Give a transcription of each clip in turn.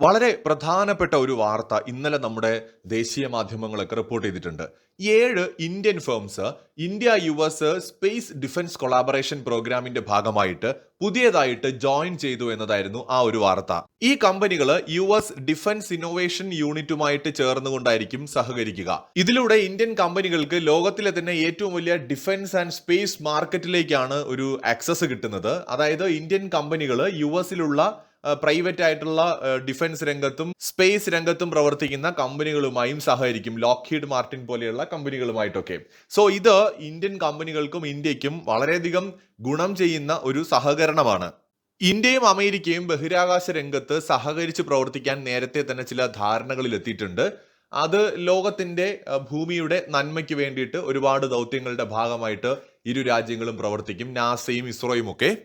വളരെ പ്രധാനപ്പെട്ട ഒരു വാർത്ത ഇന്നലെ നമ്മുടെ ദേശീയ മാധ്യമങ്ങളൊക്കെ റിപ്പോർട്ട് ചെയ്തിട്ടുണ്ട്. ഏഴ് Indian firms India U S space defence collaboration പ്രോഗ്രാമിന്റെ ഭാഗമായിട്ട് പുതിയതായിട്ട് ജോയിൻ ചെയ്തു എന്നതായിരുന്നു ആ ഒരു വാർത്ത. ഈ കമ്പനികൾ യു എസ് ഡിഫൻസ് ഇന്നോവേഷൻ യൂണിറ്റുമായിട്ട് ചേർന്നുകൊണ്ടായിരിക്കും സഹകരിക്കുക. ഇതിലൂടെ ഇന്ത്യൻ കമ്പനികൾക്ക് ലോകത്തിലെ തന്നെ ഏറ്റവും വലിയ ഡിഫൻസ് ആൻഡ് സ്പേസ് മാർക്കറ്റിലേക്കാണ് ഒരു ആക്സസ് കിട്ടുന്നത്. അതായത് ഇന്ത്യൻ കമ്പനികൾ യു എസിലുള്ള പ്രൈവറ്റ് ആയിട്ടുള്ള ഡിഫൻസ് രംഗത്തും സ്പേസ് രംഗത്തും പ്രവർത്തിക്കുന്ന കമ്പനികളുമായും സഹകരിക്കും. ലോക്ക്ഹീഡ് മാർട്ടിൻ പോലെയുള്ള കമ്പനികളുമായിട്ടൊക്കെ. സോ ഇത് ഇന്ത്യൻ കമ്പനികൾക്കും ഇന്ത്യക്കും വളരെയധികം ഗുണം ചെയ്യുന്ന ഒരു സഹകരണമാണ്. ഇന്ത്യയും അമേരിക്കയും ബഹിരാകാശ രംഗത്ത് സഹകരിച്ച് പ്രവർത്തിക്കാൻ നേരത്തെ തന്നെ ചില ധാരണകളിൽ എത്തിയിട്ടുണ്ട്. അത് ലോകത്തിന്റെ ഭൂമിയുടെ നന്മയ്ക്ക് വേണ്ടിയിട്ട് ഒരുപാട് ദൗത്യങ്ങളുടെ ഭാഗമായിട്ട് ഇരു രാജ്യങ്ങളും പ്രവർത്തിക്കും. നാസയും ഇസ്രോയും ഒക്കെ.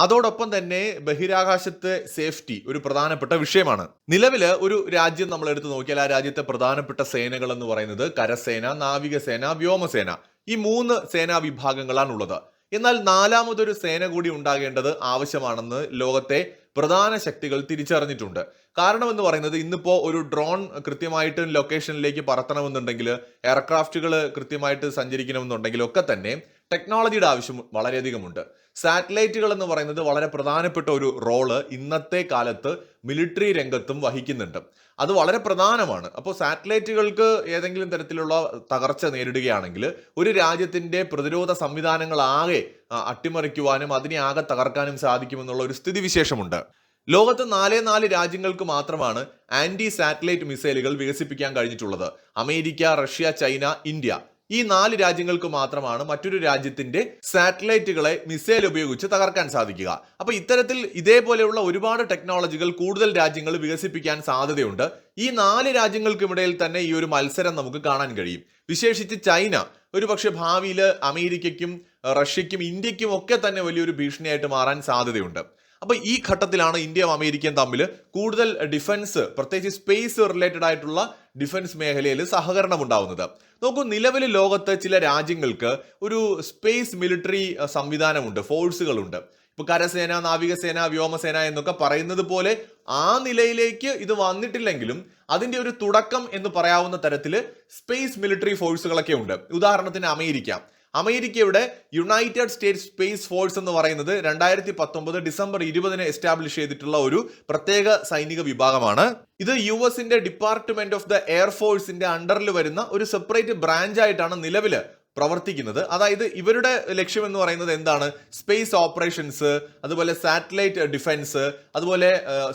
അതോടൊപ്പം തന്നെ ബഹിരാകാശത്തെ സേഫ്റ്റി ഒരു പ്രധാനപ്പെട്ട വിഷയമാണ്. നിലവിൽ ഒരു രാജ്യം നമ്മൾ എടുത്തു നോക്കിയാൽ ആ രാജ്യത്തെ പ്രധാനപ്പെട്ട സേനകൾ എന്ന് പറയുന്നത് കരസേന നാവികസേന വ്യോമസേന. ഈ മൂന്ന് സേനാ വിഭാഗങ്ങളാണ് ഉള്ളത്. എന്നാൽ നാലാമതൊരു സേന കൂടി ഉണ്ടാകേണ്ടത് ആവശ്യമാണെന്ന് ലോകത്തെ പ്രധാന ശക്തികൾ തിരിച്ചറിഞ്ഞിട്ടുണ്ട്. കാരണം എന്ന് പറയുന്നത് ഇന്നിപ്പോ ഒരു ഡ്രോൺ കൃത്യമായിട്ട് ലൊക്കേഷനിലേക്ക് പറത്തണമെന്നുണ്ടെങ്കിൽ എയർക്രാഫ്റ്റുകൾ കൃത്യമായിട്ട് സഞ്ചരിക്കണമെന്നുണ്ടെങ്കിൽ ഒക്കെ തന്നെ ടെക്നോളജിയുടെ ആവശ്യം വളരെയധികമുണ്ട്. സാറ്റലൈറ്റുകൾ എന്ന് പറയുന്നത് വളരെ പ്രധാനപ്പെട്ട ഒരു റോൾ ഇന്നത്തെ കാലത്ത് മിലിറ്ററി രംഗത്തും വഹിക്കുന്നുണ്ട്. അത് വളരെ പ്രധാനമാണ്. അപ്പോൾ സാറ്റലൈറ്റുകൾക്ക് ഏതെങ്കിലും തരത്തിലുള്ള തകർച്ച നേരിടുകയാണെങ്കിൽ ഒരു രാജ്യത്തിന്റെ പ്രതിരോധ സംവിധാനങ്ങളാകെ അട്ടിമറിക്കുവാനും അതിനെ ആകെ തകർക്കാനും സാധിക്കുമെന്നുള്ള ഒരു സ്ഥിതിവിശേഷമുണ്ട്. ലോകത്ത് നാലേ നാല് രാജ്യങ്ങൾക്ക് മാത്രമാണ് ആന്റി സാറ്റലൈറ്റ് മിസൈലുകൾ വികസിപ്പിക്കാൻ കഴിഞ്ഞിട്ടുള്ളത്. America Russia China India. ഈ നാല് രാജ്യങ്ങൾക്ക് മാത്രമാണ് മറ്റൊരു രാജ്യത്തിന്റെ സാറ്റലൈറ്റുകളെ മിസൈൽ ഉപയോഗിച്ച് തകർക്കാൻ സാധിക്കുക. അപ്പൊ ഇത്തരത്തിൽ ഇതേപോലെയുള്ള ഒരുപാട് ടെക്നോളജികൾ കൂടുതൽ രാജ്യങ്ങൾ വികസിപ്പിക്കാൻ സാധ്യതയുണ്ട്. ഈ നാല് രാജ്യങ്ങൾക്കുമിടയിൽ തന്നെ ഈ ഒരു മത്സരം നമുക്ക് കാണാൻ കഴിയും. വിശേഷിച്ച് ചൈന ഒരുപക്ഷെ ഭാവിയിൽ അമേരിക്കയ്ക്കും റഷ്യയ്ക്കും ഇന്ത്യക്കും ഒക്കെ തന്നെ വലിയൊരു ഭീഷണിയായിട്ട് മാറാൻ സാധ്യതയുണ്ട്. അപ്പൊ ഈ ഘട്ടത്തിലാണ് ഇന്ത്യയും അമേരിക്കയും തമ്മിൽ കൂടുതൽ ഡിഫൻസ് പ്രത്യേകിച്ച് സ്പേസ് റിലേറ്റഡ് ആയിട്ടുള്ള ഡിഫൻസ് മേഖലയിൽ സഹകരണം ഉണ്ടാവുന്നത് നോക്കൂ നിലവിൽ ലോകത്ത് ചില രാജ്യങ്ങൾക്ക് ഒരു സ്പേസ് മിലിറ്ററി സംവിധാനമുണ്ട് ഫോഴ്സുകളുണ്ട്. ഇപ്പൊ കരസേന നാവികസേന വ്യോമസേന എന്നൊക്കെ പറയുന്നത് പോലെ ആ നിലയിലേക്ക് ഇത് വന്നിട്ടില്ലെങ്കിലും അതിന്റെ ഒരു തുടക്കം എന്ന് പറയാവുന്ന തരത്തിൽ സ്പേസ് മിലിറ്ററി ഫോഴ്സുകളൊക്കെ ഉണ്ട്. ഉദാഹരണത്തിന് അമേരിക്ക. അമേരിക്കയുടെ യുണൈറ്റഡ് സ്റ്റേറ്റ്സ് സ്പേസ് ഫോഴ്സ് എന്ന് പറയുന്നത് രണ്ടായിരത്തി പത്തൊമ്പത് ഡിസംബർ ഇരുപതിന് എസ്റ്റാബ്ലിഷ് ചെയ്തിട്ടുള്ള ഒരു പ്രത്യേക സൈനിക വിഭാഗമാണ്. ഇത് യു എസിന്റെ ഡിപ്പാർട്ട്മെന്റ് ഓഫ് ദ എയർഫോഴ്സിന്റെ അണ്ടറിൽ വരുന്ന ഒരു സെപ്പറേറ്റ് ബ്രാഞ്ച് ആയിട്ടാണ് നിലവിൽ പ്രവർത്തിക്കുന്നത്. അതായത് ഇവരുടെ ലക്ഷ്യം എന്ന് പറയുന്നത് എന്താണ്? സ്പേസ് ഓപ്പറേഷൻസ് അതുപോലെ സാറ്റലൈറ്റ് ഡിഫൻസ് അതുപോലെ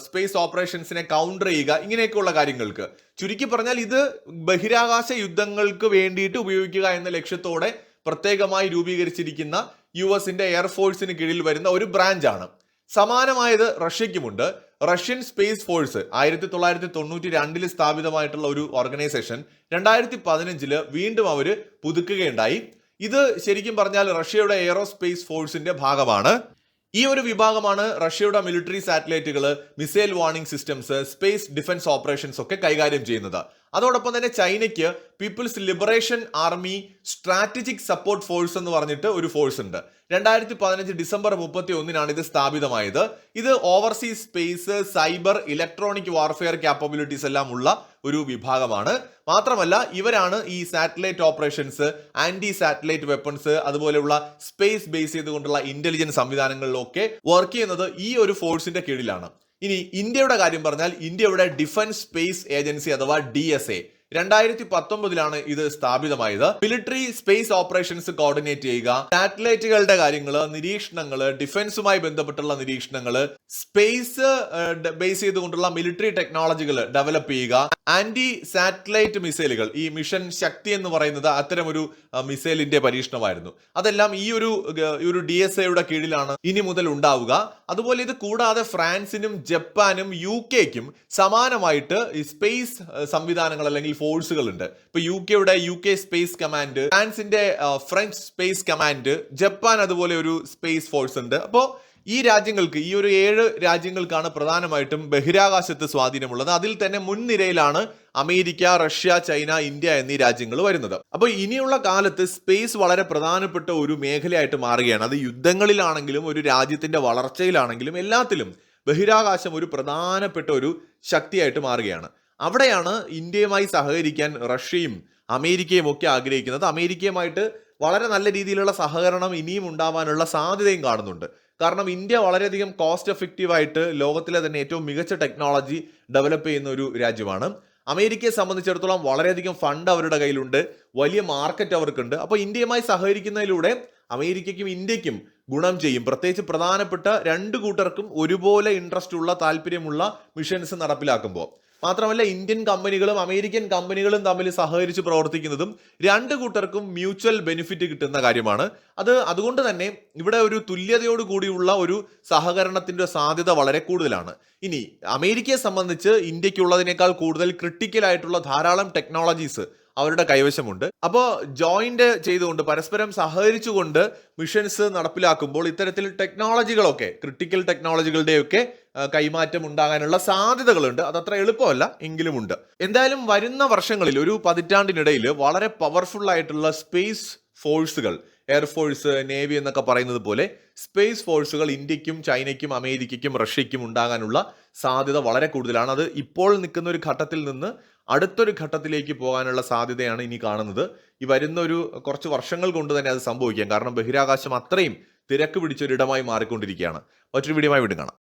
സ്പേസ് ഓപ്പറേഷൻസിനെ കൗണ്ടർ ചെയ്യുക ഇങ്ങനെയൊക്കെയുള്ള കാര്യങ്ങൾക്ക്. ചുരുക്കി പറഞ്ഞാൽ ഇത് ബഹിരാകാശ യുദ്ധങ്ങൾക്ക് വേണ്ടിയിട്ട് ഉപയോഗിക്കുക എന്ന ലക്ഷ്യത്തോടെ പ്രത്യേകമായി രൂപീകരിച്ചിരിക്കുന്ന യു എസിന്റെ എയർഫോഴ്സിന് കീഴിൽ വരുന്ന ഒരു ബ്രാഞ്ചാണ്. സമാനമായത് റഷ്യയ്ക്കുമുണ്ട്. റഷ്യൻ സ്പേസ് ഫോഴ്സ് ആയിരത്തി തൊള്ളായിരത്തി തൊണ്ണൂറ്റി രണ്ടിൽ സ്ഥാപിതമായിട്ടുള്ള ഒരു ഓർഗനൈസേഷൻ രണ്ടായിരത്തി പതിനഞ്ചിൽ വീണ്ടും അവർ പുതുക്കുകയുണ്ടായി. ഇത് ശരിക്കും പറഞ്ഞാൽ റഷ്യയുടെ എയറോസ്പേസ് ഫോഴ്സിന്റെ ഭാഗമാണ്. ഈ ഒരു വിഭാഗമാണ് റഷ്യയുടെ military സാറ്റലൈറ്റുകൾ missile warning systems space defence operations ഒക്കെ കൈകാര്യം ചെയ്യുന്നത്. അതോടൊപ്പം തന്നെ ചൈനയ്ക്ക് people's liberation army strategic support force എന്ന് പറഞ്ഞിട്ട് ഒരു ഫോഴ്സ് ഉണ്ട്. രണ്ടായിരത്തി പതിനഞ്ച് ഡിസംബർ മുപ്പത്തി ഒന്നിനാണ് ഇത് സ്ഥാപിതമായത്. ഇത് overseas space cyber electronic warfare capabilities എല്ലാം ഉള്ള ഒരു വിഭാഗമാണ്. മാത്രമല്ല ഇവരാണ് ഈ satellite operations anti satellite weapons അതുപോലെയുള്ള സ്പേസ് ബേസ് ചെയ്തുകൊണ്ടുള്ള ഇന്റലിജൻസ് സംവിധാനങ്ങളിലൊക്കെ വർക്ക് ചെയ്യുന്നത് ഈ ഒരു ഫോഴ്സിന്റെ കീഴിലാണ്. ഇനി ഇന്ത്യയുടെ കാര്യം പറഞ്ഞാൽ ഇന്ത്യയുടെ ഡിഫൻസ് സ്പേസ് ഏജൻസി അഥവാ ഡി എസ് എ രണ്ടായിരത്തി പത്തൊമ്പതിലാണ് ഇത് സ്ഥാപിതമായത്. മിലിറ്ററി സ്പേസ് ഓപ്പറേഷൻസ് കോർഡിനേറ്റ് ചെയ്യുക സാറ്റലൈറ്റുകളുടെ കാര്യങ്ങൾ നിരീക്ഷണങ്ങൾ ഡിഫൻസുമായി ബന്ധപ്പെട്ടുള്ള നിരീക്ഷണങ്ങൾ സ്പേസ് ബേസ് ചെയ്തുകൊണ്ടുള്ള മിലിറ്ററി ടെക്നോളജികൾ ഡെവലപ്പ് ചെയ്യുക ആന്റി സാറ്റലൈറ്റ് മിസൈലുകൾ ഈ മിഷൻ ശക്തി എന്ന് പറയുന്നത് അത്തരം ഒരു മിസൈലിന്റെ പരീക്ഷണമായിരുന്നു. അതെല്ലാം ഈ ഒരു ഒരു ഡി എസ് എയുടെ കീഴിലാണ് ഇനി മുതൽ ഉണ്ടാവുക. അതുപോലെ ഇത് കൂടാതെ ഫ്രാൻസിനും ജപ്പാനും യു കെക്കും സമാനമായിട്ട് ഈ സ്പേസ് സംവിധാനങ്ങൾ അല്ലെങ്കിൽ ഫോഴ്സുകൾ ഉണ്ട് ഇപ്പൊ യു കെയുടെ യു കെ സ്പേസ് കമാൻഡ് ഫ്രാൻസിന്റെ ഫ്രഞ്ച് സ്പേസ് കമാൻഡ് ജപ്പാൻ അതുപോലെ ഒരു സ്പേസ് ഫോഴ്സ് ഉണ്ട്. അപ്പോൾ ഈ രാജ്യങ്ങൾക്ക് ഈ ഒരു ഏഴ് രാജ്യങ്ങൾക്കാണ് പ്രധാനമായിട്ടും ബഹിരാകാശത്ത് സ്വാധീനമുള്ളത്. അതിൽ തന്നെ മുൻനിരയിലാണ് അമേരിക്ക റഷ്യ ചൈന ഇന്ത്യ എന്നീ രാജ്യങ്ങൾ വരുന്നത്. അപ്പോൾ ഇനിയുള്ള കാലത്ത് സ്പേസ് വളരെ പ്രധാനപ്പെട്ട ഒരു മേഖലയായിട്ട് മാറുകയാണ്. അത് യുദ്ധങ്ങളിലാണെങ്കിലും ഒരു രാജ്യത്തിന്റെ വളർച്ചയിലാണെങ്കിലും എല്ലാത്തിലും ബഹിരാകാശം ഒരു പ്രധാനപ്പെട്ട ഒരു ശക്തിയായിട്ട് മാറുകയാണ്. അവിടെയാണ് ഇന്ത്യയുമായി സഹകരിക്കാൻ റഷ്യയും അമേരിക്കയും ഒക്കെ ആഗ്രഹിക്കുന്നത്. അമേരിക്കയുമായിട്ട് വളരെ നല്ല രീതിയിലുള്ള സഹകരണം ഇനിയും ഉണ്ടാവാനുള്ള സാധ്യതയും കാണുന്നുണ്ട്. കാരണം ഇന്ത്യ വളരെയധികം കോസ്റ്റ് എഫക്റ്റീവായിട്ട് ലോകത്തിലെ തന്നെ ഏറ്റവും മികച്ച ടെക്നോളജി ഡെവലപ്പ് ചെയ്യുന്ന ഒരു രാജ്യമാണ്. അമേരിക്കയെ സംബന്ധിച്ചിടത്തോളം വളരെയധികം ഫണ്ട് അവരുടെ കയ്യിലുണ്ട്. വലിയ മാർക്കറ്റ് അവർക്കുണ്ട്. അപ്പോൾ ഇന്ത്യയുമായി സഹകരിക്കുന്നതിലൂടെ അമേരിക്കയ്ക്കും ഇന്ത്യക്കും ഗുണം ചെയ്യും. പ്രത്യേകിച്ച് പ്രധാനപ്പെട്ട രണ്ട് കൂട്ടർക്കും ഒരുപോലെ ഇൻട്രസ്റ്റ് ഉള്ള താല്പര്യമുള്ള മിഷൻസ് നടപ്പിലാക്കുമ്പോൾ. മാത്രമല്ല ഇന്ത്യൻ കമ്പനികളും അമേരിക്കൻ കമ്പനികളും തമ്മിൽ സഹകരിച്ച് പ്രവർത്തിക്കുന്നതും രണ്ട് കൂട്ടർക്കും മ്യൂച്വൽ ബെനിഫിറ്റ് കിട്ടുന്ന കാര്യമാണ്. അത് അതുകൊണ്ട് തന്നെ ഇവിടെ ഒരു തുല്യതയോട് കൂടിയുള്ള ഒരു സഹകരണത്തിന്റെ സാധ്യത വളരെ കൂടുതലാണ്. ഇനി അമേരിക്കയെ സംബന്ധിച്ച് ഇന്ത്യക്കുള്ളതിനേക്കാൾ കൂടുതൽ ക്രിട്ടിക്കൽ ആയിട്ടുള്ള ധാരാളം ടെക്നോളജീസ് അവരുടെ കൈവശമുണ്ട്. അപ്പോൾ ജോയിന്റ് ചെയ്തുകൊണ്ട് പരസ്പരം സഹകരിച്ചുകൊണ്ട് മിഷൻസ് നടപ്പിലാക്കുമ്പോൾ ഇത്തരത്തിൽ ടെക്നോളജികളൊക്കെ ക്രിട്ടിക്കൽ ടെക്നോളജികളുടെയൊക്കെ കൈമാറ്റം ഉണ്ടാകാനുള്ള സാധ്യതകളുണ്ട്. അതത്ര എളുപ്പമല്ല എങ്കിലും ഉണ്ട് എന്തായാലും വരുന്ന വർഷങ്ങളിൽ ഒരു പതിറ്റാണ്ടിനിടയിൽ വളരെ പവർഫുൾ ആയിട്ടുള്ള സ്പേസ് ഫോഴ്സുകൾ എയർഫോഴ്സ് നേവി എന്നൊക്കെ പറയുന്നത് പോലെ സ്പേസ് ഫോഴ്സുകൾ ഇന്ത്യക്കും ചൈനയ്ക്കും അമേരിക്കയ്ക്കും റഷ്യയ്ക്കും ഉണ്ടാകാനുള്ള സാധ്യത വളരെ കൂടുതലാണ്. അത് ഇപ്പോൾ നിൽക്കുന്ന ഒരു ഘട്ടത്തിൽ നിന്ന് അടുത്തൊരു ഘട്ടത്തിലേക്ക് പോകാനുള്ള സാധ്യതയാണ് ഇനി കാണുന്നത്. ഈ വരുന്ന ഒരു കുറച്ച് വർഷങ്ങൾ കൊണ്ട് തന്നെ അത് സംഭവിക്കാം. കാരണം ബഹിരാകാശം അത്രയും തിരക്ക് പിടിച്ചൊരിടമായി മാറിക്കൊണ്ടിരിക്കുകയാണ്. മറ്റൊരു വീഡിയോമായി വീണ്ടും കാണാം.